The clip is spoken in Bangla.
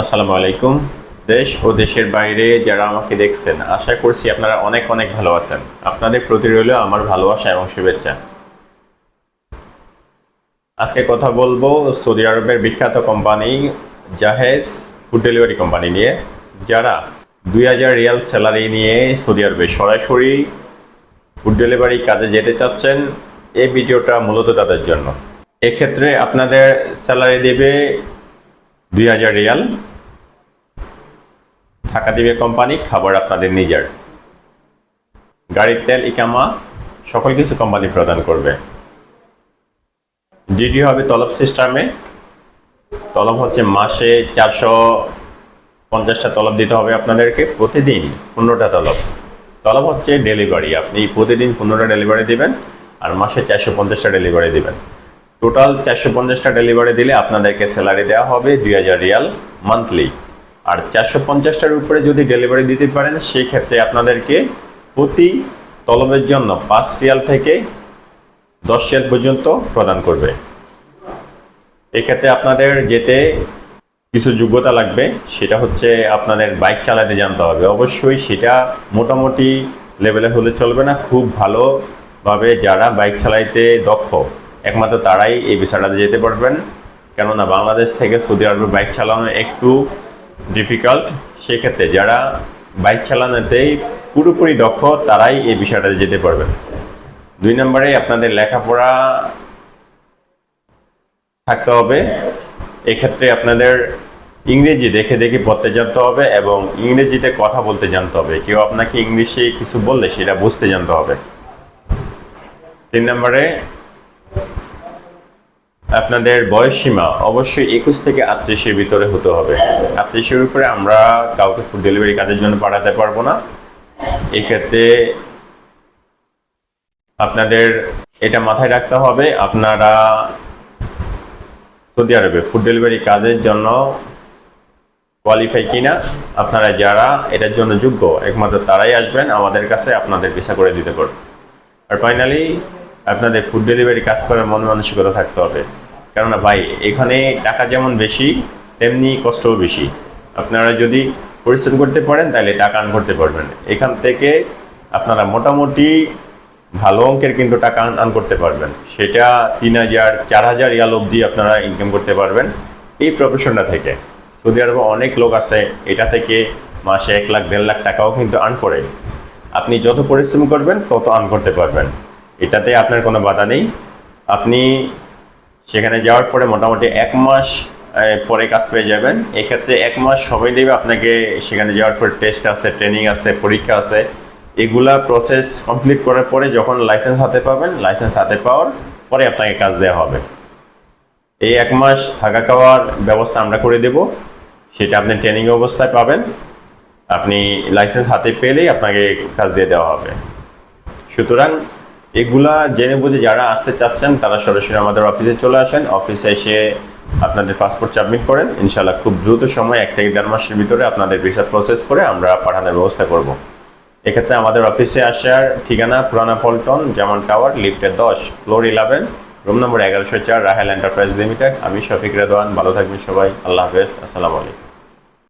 আসসালামু আলাইকুম। দেশ ও দেশের বাইরে যারা আমাকে দেখছেন, আশা করছি আপনারা অনেক অনেক ভালো আছেন। আপনাদের প্রতি রইল আমার ভালোবাসা এবং শুভেচ্ছা। আজকে কথা বলব সৌদি আরবের বিখ্যাত company Jahez food delivery company নিয়ে, যারা দুই হাজার রিয়াল স্যালারি নিয়ে সৌদি আরবে সরাসরি ফুড ডেলিভারি কাজে যেতে চাচ্ছেন, এই ভিডিওটা মূলত তাদের জন্য। এক্ষেত্রে আপনাদের স্যালারি দেবে দুই হাজার রিয়াল। থাকা দিবে কোম্পানি, খাবার আপনাদের নিজের। গাড়ির তেল, ইকামা, সকল কিছু কোম্পানি প্রদান করবে। ডিডি হবে তলব সিস্টেমে। তলব হচ্ছে মাসে চারশো পঞ্চাশটা তলব দিতে হবে আপনাদেরকে প্রতিদিন, পনেরোটা তলব। তলব হচ্ছে ডেলিভারি, আপনি প্রতিদিন পনেরোটা ডেলিভারি দিবেন আর মাসে চারশো পঞ্চাশটা ডেলিভারি দিবেন। টোটাল চারশো পঞ্চাশটা ডেলিভারি দিলে আপনাদেরকে স্যালারি দেওয়া হবে দুই হাজার রিয়াল মান্থলি। আর চারশো পঞ্চাশটার উপরে যদি ডেলিভারি দিতে পারেন সেই ক্ষেত্রে আপনাদেরকে প্রতি তলবের জন্য পাঁচ রিয়াল থেকে দশ রিয়াল পর্যন্ত প্রদান করবে। এক্ষেত্রে আপনাদের যেতে কিছু যোগ্যতা লাগবে, সেটা হচ্ছে আপনাদের বাইক চালাতে জানতে হবে। অবশ্যই সেটা মোটামুটি লেভেলে হলে চলবে না, খুব ভালোভাবে যারা বাইক চালাইতে দক্ষ, একমাত্র তারাই এই বিষয়টাতে যেতে পারবেন। কেননা বাংলাদেশ থেকে সৌদি আরবে বাইক চালানো একটু ডিফিকাল্ট সেক্ষেত্রে যারা বাইক চালানোতেই পুরোপুরি দক্ষ, তারাই এই বিষয়টাতে যেতে পারবেন। দুই নম্বরে আপনাদের লেখাপড়া থাকতে হবে। এক্ষেত্রে আপনাদের ইংরেজি দেখে দেখে পড়তে জানতে হবে এবং ইংরেজিতে কথা বলতে জানতে হবে। কেউ আপনাকে ইংলিশে কিছু বললে সেটা বুঝতে জানতে হবে। তিন নম্বরে আপনাদের বয়স সীমা অবশ্যই একুশ থেকে আটত্রিশের ভিতরে হতে হবে। আটত্রিশের উপরে আমরা কাউকে ফুড ডেলিভারি কাজের জন্য পাঠাতে পারব না। এক্ষেত্রে আপনাদের এটা মাথায় রাখতে হবে, আপনারা সৌদি আরবে ফুড ডেলিভারি কাজের জন্য কোয়ালিফাই কিনা, আপনারা যারা এটার জন্য যোগ্য, একমাত্র তারাই আসবেন, আমাদের কাছে আপনাদের পেশা করে দিতে পারব। আর ফাইনালি আপনাদের ফুড ডেলিভারি কাজ করার মন মানসিকতা থাকতে হবে। কেননা ভাই, এখানে টাকা যেমন বেশি, তেমনি কষ্টও বেশি। আপনারা যদি পরিশ্রম করতে পারেন, তাহলে টাকা আর্ন করতে পারবেন। এখান থেকে আপনারা মোটামুটি ভালো অঙ্কের কিন্তু টাকা আর্ন করতে পারবেন। সেটা তিন হাজার, চার হাজার ইয়াল অবধি আপনারা ইনকাম করতে পারবেন এই প্রফেশনটা থেকে। সৌদি আরবে অনেক লোক আছে, এটা থেকে মাসে এক লাখ, দেড় লাখ টাকাও কিন্তু আর্ন করে। আপনি যত পরিশ্রম করবেন, তত আর্ন করতে পারবেন। এটাতে আপনার কোনো বাধা নেই। আপনি সেখানে যাওয়ার পরে মোটামুটি এক মাস পরে কাজ পেয়ে যাবেন। এক্ষেত্রে এক মাস সময় দেবে আপনাকে সেখানে যাওয়ার পরে টেস্ট আছে ট্রেনিং আছে, পরীক্ষা আছে। এগুলা প্রসেস কমপ্লিট করার পরে যখন লাইসেন্স হাতে পাবেন লাইসেন্স হাতে পাওয়ার পরে আপনাকে কাজ দেওয়া হবে। এই এক মাস থাকা খাওয়ার ব্যবস্থা আমরা করে দেব। সেটা আপনি ট্রেনিং অবস্থায় পাবেন। আপনি লাইসেন্স হাতে পেলেই আপনাকে কাজ দিয়ে দেওয়া হবে। সুতরাং এগুলা জেনে বুঝে যারা আসতে চাচ্ছেন, তারা সরাসরি আমাদের অফিসে চলে আসেন। অফিসে এসে আপনাদের পাসপোর্ট সাবমিট করেন। ইনশাল্লাহ খুব দ্রুত সময় এক থেকে দেড় মাসের ভিতরে আপনাদের ভিসা প্রসেস করে আমরা পাঠানোর ব্যবস্থা করব। এক্ষেত্রে আমাদের অফিসে আসার ঠিকানা পুরানা পল্টন যেমন টাওয়ার লিফটের দশ, ফ্লোর ইলেভেন, রুম নম্বর এগারোশো চার, রাহেল এন্টারপ্রাইজ লিমিটেড। আমি শফিক রেদওয়ান, ভালো থাকবেন সবাই। আল্লাহ হাফেজ। আসসালামু আলাইকুম।